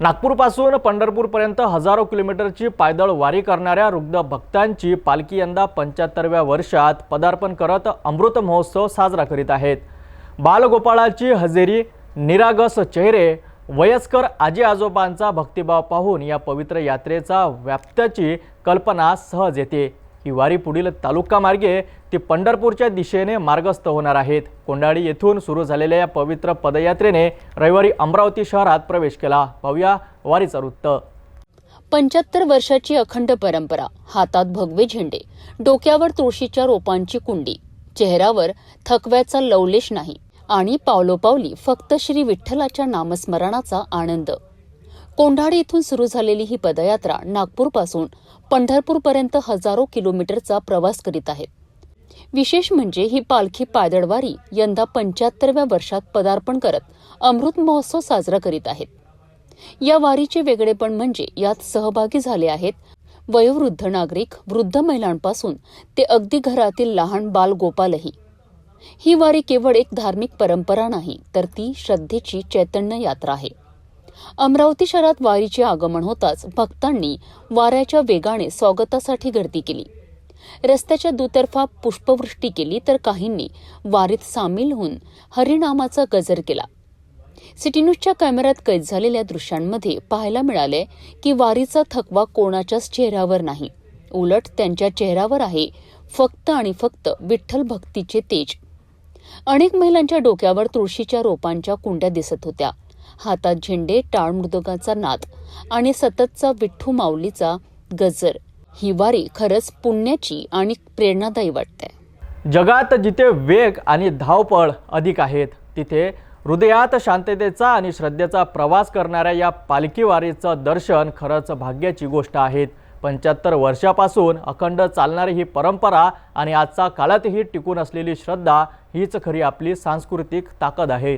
नागपूरपासून पंढरपूरपर्यंत हजारो किलोमीटरची पायदळ वारी करणाऱ्या रुग्ण भक्तांची पालखी यंदा पंच्याहत्तरव्या वर्षात पदार्पण करत अमृत महोत्सव साजरा करीत आहेत. बालगोपाळाची हजेरी निरागस चेहरे वयस्कर आजी आजोबांचा भक्तिभाव पाहून या पवित्र यात्रेचा व्याप्त्याची कल्पना सहज येते. ही वारी पुढील तालुका मार्गे ती पंढरपूरच्या दिशेने मार्गस्थ होणार आहेत. कोंडाळी येथून सुरू झालेल्या या पवित्र पदयात्रेने रविवारी अमरावती शहरात प्रवेश केला. पाहूया वारीचा वृत्त. पंच्याहत्तर वर्षाची अखंड परंपरा हातात भगवे झेंडे डोक्यावर तुळशीच्या रोपांची कुंडी चेहऱ्यावर थकव्याचा लवलेश नाही आणि पावलोपावली फक्त श्री विठ्ठलाच्या नामस्मरणाचा आनंद. कोंढाडी इथून सुरू झालेली ही पदयात्रा नागपूरपासून पंढरपूरपर्यंत हजारो किलोमीटरचा प्रवास करीत आहे. विशेष म्हणजे ही पालखी पायदळवारी यंदा पंच्याहत्तरव्या वर्षात पदार्पण करत अमृत महोत्सव साजरा करीत आहेत. या वारीचे वेगळेपण म्हणजे यात सहभागी झाले आहेत वयोवृद्ध नागरिक वृद्ध महिलांपासून ते अगदी घरातील लहान बाल गोपालही ही वारी केवळ एक धार्मिक परंपरा नाही तर ती श्रद्धेची चैतन्य यात्रा आहे. अमरावती शहरात वारीचे आगमन होताच भक्तांनी वाऱ्याच्या वेगाने स्वागतासाठी गर्दी केली. रस्त्याच्या दुतर्फा पुष्पवृष्टी केली तर काहींनी वारीत सामील होऊन हरिनामाचा गजर केला. सिटी न्यूजच्या कॅमेऱ्यात कैद झालेल्या दृश्यांमध्ये पाहायला मिळाले की वारीचा थकवा कोणाच्याच चेहऱ्यावर नाही. उलट त्यांच्या चेहऱ्यावर आहे फक्त आणि फक्त विठ्ठल भक्तीचे तेज. अनेक महिलांच्या डोक्यावर तुळशीच्या रोपांच्या कुंड्या दिसत होत्या. हातात झेंडे टाळ नाद आणि सततचा विठ्ठू माऊलीचा गजर. ही वारी खरंच पुण्याची आणि प्रेरणादायी वाटते. जगात जिथे वेग आणि धावपळ अधिक आहेत तिथे हृदयात शांततेचा आणि श्रद्धेचा प्रवास करणाऱ्या या पालखी वारीचं दर्शन खरंच भाग्याची गोष्ट आहेत. पंच्याहत्तर वर्षापासून अखंड चालणारी ही परंपरा आणि आजचा काळातही टिकून असलेली श्रद्धा हीच खरी आपली सांस्कृतिक ताकद आहे.